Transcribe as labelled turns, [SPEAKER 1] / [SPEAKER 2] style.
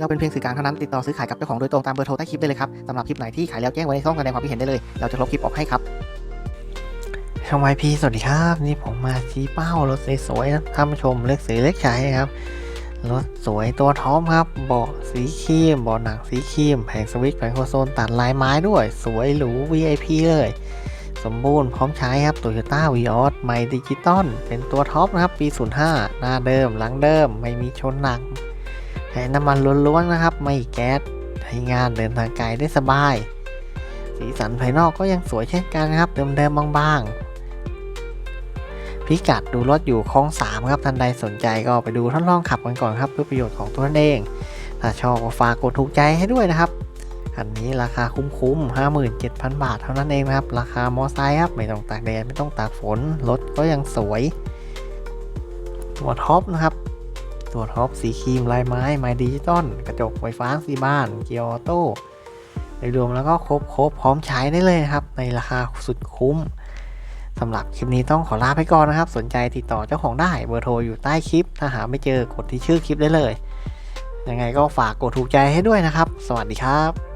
[SPEAKER 1] เราเป็นเพียงสื่อกลางเท่านั้นติดต่อซื้อขายกับเจ้าของโดยตรงตามเบอร์โทรใต้คลิปได้เลยครับสำหรับคลิปไหนที่ขายแล้วแจ้งไว้ในช่องแสดงความคิดเห็นได้เลย เราจะลบคลิปออกให้ครับช่องไวพีสวัสดีครับ นี่ผมมาชี้เป้ารถสวยๆนะท่านผู้ชมเลือกสีเลือกใช้นะครับรถสวยตัวท็อปครับเบาะสีครีมเบาะหนังสีครีมแผงสวิตช์แผงโครโซนตัดลายไม้ด้วย สวยหรู VIP เลย สมบูรณ์พร้อมใช้ครับ Toyota v ีออสไมดิจิตอลเป็นตัวท็อปนะครับ ปี 05 หน้าเดิมหลังเดิมไม่มีชนหนัก ใช้น้ำมันล้วนๆนะครับ ไม่แก๊สใช้งานเดินทางไกลได้สบาย สีสันภายนอกก็ยังสวยเช่นกันครับเดิมๆบางๆ พิกัดดูรถอยู่คลองสามครับท่านใดสนใจก็ไปดูทดลองขับกันก่อนครับ เพื่อประโยชน์ของตัวท่นเอง ถ้าชอบก็ฝากกดถูกใจให้ด้วยนะครับคันนี้ราคาคุ้มๆ 57,000 บาทเท่านั้นเองนะครับ ราคามอไซค์ครับไม่ต้องตากแดดไม่ต้องตากฝนรถก็ยังสวย ตัวท็อปนะครับ ตัวท็อปสีครีมลายไม้ ไม้ดิจิตอลกระจกไฟฟ้าสีบ้าน เกียร์ออโต้โดยรวมแล้วก็ครบครบพร้อมใช้ได้เลยครับ ในราคาสุดคุ้มสำหรับคลิปนี้ต้องขอลาไปก่อนนะครับ สนใจติดต่อเจ้าของได้เบอร์โทรอยู่ใต้คลิป ถ้าหาไม่เจอกดที่ชื่อคลิปได้เลย ยังไงก็ฝากกดถูกใจให้ด้วยนะครับ สวัสดีครับ